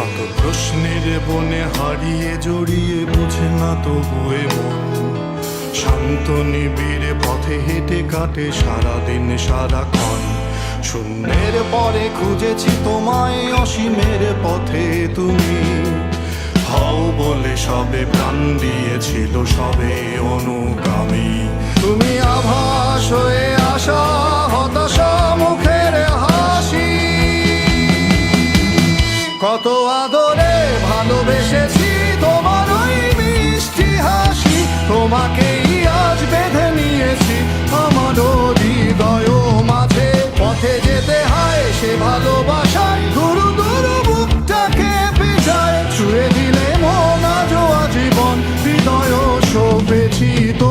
কত প্রশ্নের বনে হারিয়ে জড়িয়ে বুঝে না তবুয়ে মন শান্ত নিবিড়ে পথে হেঁটে কাটে সারাদিন সারাক্ষণ। শূন্যের পরে খুঁজেছি তোমায় অসীমের পথে তুমি। হও বলে সবে প্রাণ দিয়েছিল সবে অনুগামী। কত আদরে ভালোবেসেছি তোমার ওই মিষ্টি হাসি। তোমাকেই আজ বেঁধে নিয়েছি। আমার হৃদয় মাঝে পথে যেতে হয়, সে ভালোবাসায় গুরু গুরু বুকটাকে পিছায় ছুঁয়ে দিলে মন আজও আজীবন। হৃদয় শোভেছি তো